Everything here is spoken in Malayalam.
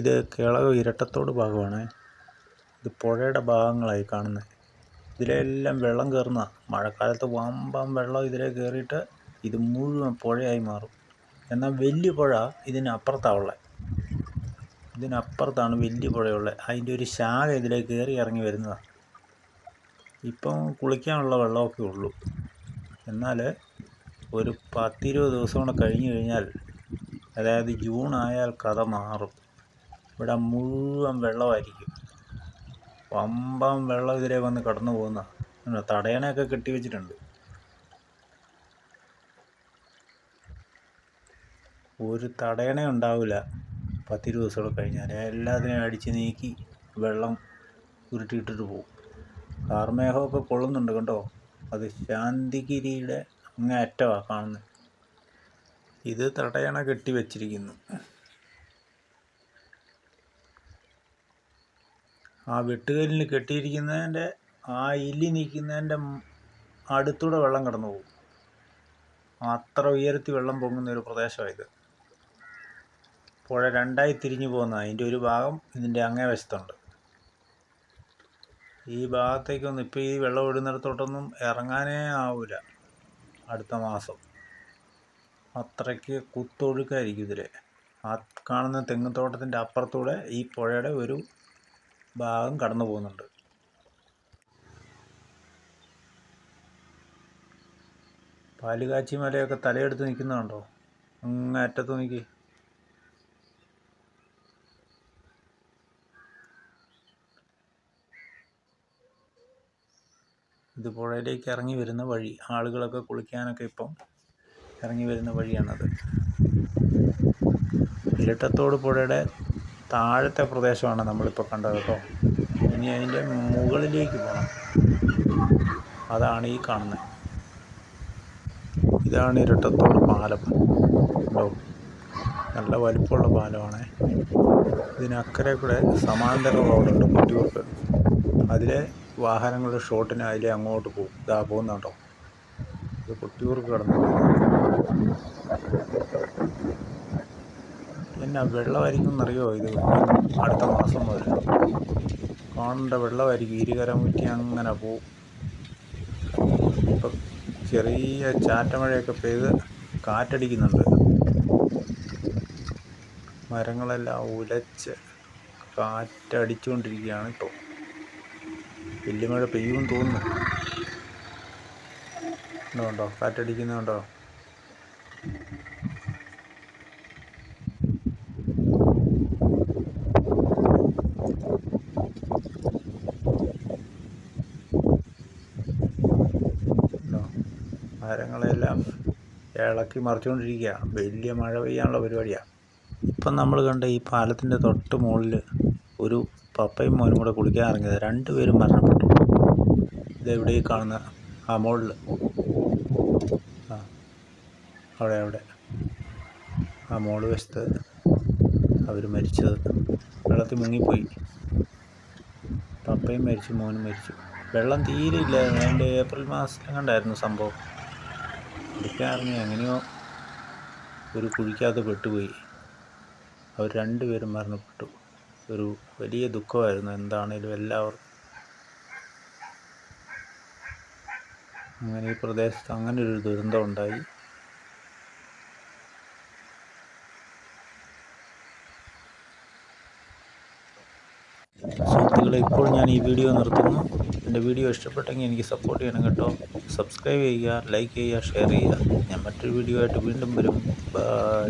ഇത് കേളകം ഇരട്ടത്തോട് ഭാഗമാണ്. ഇത് പുഴയുടെ ഭാഗങ്ങളായി കാണുന്നത് ഇതിലെല്ലാം വെള്ളം കയറുന്ന മഴക്കാലത്ത് വമ്പം വെള്ളം ഇതിലെ കയറിയിട്ട് ഇത് മുഴുവൻ പുഴയായി മാറും. എന്നാൽ വലിയ പുഴ ഇതിനപ്പുറത്താണ് ഉള്ളത് ഇതിനപ്പുറത്താണ് വലിയ പുഴയുള്ളത് അതിന്റെ ഒരു ശാഖ ഇതിലേക്ക് കയറി ഇറങ്ങി വരുന്നതാണ് ഇപ്പം കുളിക്കാനുള്ള വെള്ളമൊക്കെ ഉള്ളൂ. എന്നാൽ ഒരു പത്തിരുപത് ദിവസം കൂടെ കഴിഞ്ഞ് കഴിഞ്ഞാൽ അതായത് ജൂൺ ആയാൽ കഥ മാറും. ഇവിടെ മുഴുവൻ വെള്ളമായിരിക്കും. വമ്പം വെള്ളം ഇതിലെ വന്ന് കടന്നു പോകുന്ന. തടയണയൊക്കെ കെട്ടി വെച്ചിട്ടുണ്ട്. ഒരു തടയണ ഉണ്ടാവില്ല. പത്തിരു ദിവസമൊക്കെ കഴിഞ്ഞാൽ എല്ലാത്തിനെയും അടിച്ച് നീക്കി വെള്ളം ഉരുട്ടിയിട്ടിട്ട് പോകും. കാർമേഹമൊക്കെ കൊള്ളുന്നുണ്ട് കണ്ടോ? അത് ശാന്തിഗിരിയുടെ അങ്ങേ അറ്റമാണ് കാണുന്നത് ഇത് തടയണ കെട്ടി വെച്ചിരിക്കുന്നു. ആ വെട്ടുകല്ലിൽ കെട്ടിയിരിക്കുന്നതിന്റെ ആ ഇല്ലി നിൽക്കുന്നതിന്റെ അടുത്തൂടെ വെള്ളം കടന്നു പോകും അത്ര ഉയരത്തിൽ വെള്ളം പൊങ്ങുന്ന ഒരു പ്രദേശമാണ് ഇത്. പുഴ രണ്ടായി തിരിഞ്ഞു പോകുന്ന അതിന്റെ ഒരു ഭാഗം ഇതിന്റെ അങ്ങേ വശത്തുണ്ട്. ഈ ഭാഗത്തേക്കൊന്നും ഇപ്പോൾ ഈ വെള്ളം ഒഴുന്നിടത്തോട്ടൊന്നും ഇറങ്ങാനേ ആവില്ല അടുത്ത മാസം. അത്രയ്ക്ക് കുത്തൊഴുക്കായിരിക്കും ഇതിൽ ആ കാണുന്ന തെങ്ങുത്തോട്ടത്തിന്റെ അപ്പുറത്തൂടെ ഈ പുഴയുടെ ഒരു ഭാഗം കടന്നു പോകുന്നുണ്ട്. പാലുകാച്ചി മലയൊക്കെ തലയെടുത്ത് നിൽക്കുന്നുണ്ടോ അങ്ങ് അറ്റത്ത് നോക്കി. ഇത് പുഴയിലേക്ക് ഇറങ്ങി വരുന്ന വഴി ആളുകളൊക്കെ കുളിക്കാനൊക്കെ ഇപ്പം ഇറങ്ങി വരുന്ന വഴിയാണത്. ഇരട്ടത്തോട് പുഴയുടെ താഴത്തെ പ്രദേശമാണ് നമ്മളിപ്പോൾ കണ്ടത് കേട്ടോ. ഇനി അതിന്റെ മുകളിലേക്ക് പോകണം അതാണ് ഈ കാണുന്നത് ഇതാണ് ഇരട്ടത്തോട് പാലം. ഉണ്ടോ നല്ല വലിപ്പമുള്ള പാലമാണ്. ഇതിനക്കരെ കൂടെ സമാന്തര റോഡുണ്ട് കുട്ടികൾക്ക് അതിലെ വാഹനങ്ങളുടെ ഷോട്ടിന് അതിലെ അങ്ങോട്ട് പോകും. ഇതാ പോകുന്നുണ്ടോ ഇത് കുട്ടിയൂർക്ക് കിടന്നു എന്നാ വെള്ളമായിരിക്കും എന്നറിയോ ഇത് അടുത്ത മാസം മുതൽ. കാണേണ്ട വെള്ളമായിരിക്കും ഇരുകര മുറ്റി അങ്ങനെ പോവും. ഇപ്പം ചെറിയ ചാറ്റമഴയൊക്കെ പെയ്ത് കാറ്റടിക്കുന്നുണ്ട്. മരങ്ങളെല്ലാം ഉലച്ച് കാറ്റടിച്ചുകൊണ്ടിരിക്കുകയാണ് ഇപ്പോൾ വലിയ മഴ പെയ്യുമെന്ന് തോന്നുന്നു. ഉണ്ടോ കാറ്റടിക്കുന്നുണ്ടോ മരങ്ങളെല്ലാം ഇളക്കി മറിച്ചുകൊണ്ടിരിക്കുകയാണ്. വലിയ മഴ പെയ്യാനുള്ള പരിപാടിയാണ്. ഇപ്പം നമ്മൾ കണ്ട ഈ പാലത്തിന്റെ തൊട്ട് മുകളിൽ ഒരു പപ്പയും മോനും കൂടെ കുളിക്കാൻ ഇറങ്ങിയത്. രണ്ടുപേരും മരണപ്പെട്ടു. ഇതെവിടെ ഈ കാണുന്ന ആ മുകളിൽ ആ അവിടെ അവിടെ. ആ മോൾ വശത്ത് അവർ മരിച്ചത്. വെള്ളത്തിൽ മുങ്ങിപ്പോയി. പപ്പയും മരിച്ചു മോനും മരിച്ചു. വെള്ളം തീരെ ഇല്ലായിരുന്നു അതിന്റെ ഏപ്രിൽ മാസത്തിലും കണ്ടായിരുന്നു സംഭവം? കുളിക്കാൻ എങ്ങനെയോ ഒരു കുഴിക്കകത്ത് പെട്ടുപോയി. അവർ രണ്ടുപേരും മരണപ്പെട്ടു. ഒരു വലിയ ദുഃഖമായിരുന്നു എന്താണേലും എല്ലാവർക്കും. അങ്ങനെ ഈ പ്രദേശത്ത് അങ്ങനെ ഒരു ദുരന്തം ഉണ്ടായി. സുഹൃത്തുക്കളെ ഇപ്പോൾ ഞാൻ ഈ വീഡിയോ നിർത്തുന്നു. എന്റെ വീഡിയോ ഇഷ്ടപ്പെട്ടെങ്കിൽ എനിക്ക് സപ്പോർട്ട് ചെയ്യണം കേട്ടോ. സബ്സ്ക്രൈബ് ചെയ്യുക ലൈക്ക് ചെയ്യുക ഷെയർ ചെയ്യുക. ഞാൻ മറ്റൊരു വീഡിയോ ആയിട്ട് വീണ്ടും വരും. ബൈ